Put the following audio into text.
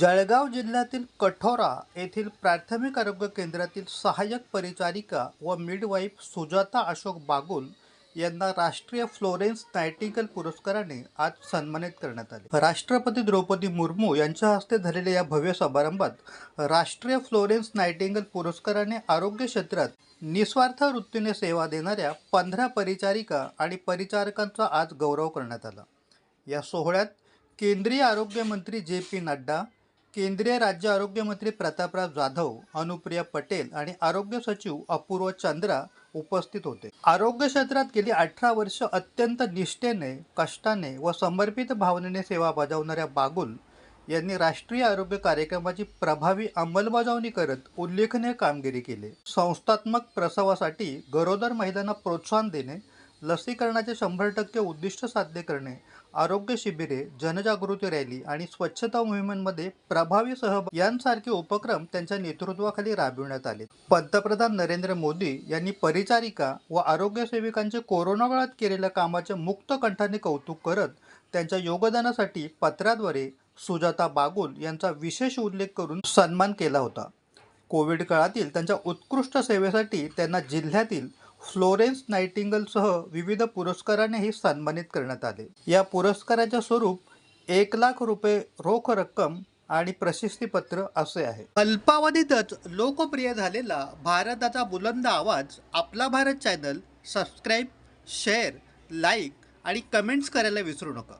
जळगाव जिल्ह्यातील कठोरा येथील प्राथमिक आरोग्य केंद्रातील सहाय्यक परिचारिका व मिडवाईफ सुजाता अशोक बागुल यांना राष्ट्रीय फ्लोरेन्स नायटिंगल पुरस्काराने आज सन्मानित करण्यात आले. राष्ट्रपती द्रौपदी मुर्मू यांच्या हस्ते झालेल्या या भव्य समारंभात राष्ट्रीय फ्लोरेन्स नायटिंगल पुरस्काराने आरोग्य क्षेत्रात निस्वार्थ वृत्तीने सेवा देणाऱ्या पंधरा परिचारिका आणि परिचारकांचा आज गौरव करण्यात आला. या सोहळ्यात केंद्रीय आरोग्यमंत्री जे पी नड्डा केंद्रीय राज्य आरोग्यमंत्री प्रतापराव जाधव अनुप्रिया पटेल आणि आरोग्य सचिव अपूर्व चंद्रा उपस्थित होते. आरोग्य क्षेत्रात गेली अठरा वर्ष अत्यंत निष्ठेने कष्टाने व समर्पित भावनेने सेवा बजावणाऱ्या बागुल यांनी राष्ट्रीय आरोग्य कार्यक्रमाची प्रभावी अंमलबजावणी करत उल्लेखनीय कामगिरी केली. संस्थात्मक प्रसवासाठी गरोदर महिलांना प्रोत्साहन देणे लसीकरणाचे शंभर टक्के उद्दिष्ट साध्य करणे आरोग्य शिबिरे जनजागृती रॅली आणि स्वच्छता मोहिमांमध्ये प्रभावी सहभाग यांसारखे उपक्रम त्यांच्या नेतृत्वाखाली राबविण्यात आले. पंतप्रधान नरेंद्र मोदी यांनी परिचारिका व आरोग्य सेविकांचे कोरोना काळात केलेल्या कामाचे मुक्त कंठाने कौतुक करत त्यांच्या योगदानासाठी पत्राद्वारे सुजाता बागुल यांचा विशेष उल्लेख करून सन्मान केला होता. कोविड काळातील त्यांच्या उत्कृष्ट सेवेसाठी त्यांना जिल्ह्यातील फ्लोरेन्स नायटिंगलसह विविध पुरस्कारानेही सन्मानित करण्यात आले. या पुरस्काराचे स्वरूप एक लाख रुपये रोख रक्कम आणि प्रशस्तीपत्र असे आहे. अल्पावधीतच लोकप्रिय झालेला भारताचा बुलंद आवाज आपला Bharat channel subscribe share like आणि कमेंट्स करायला विसरू नका.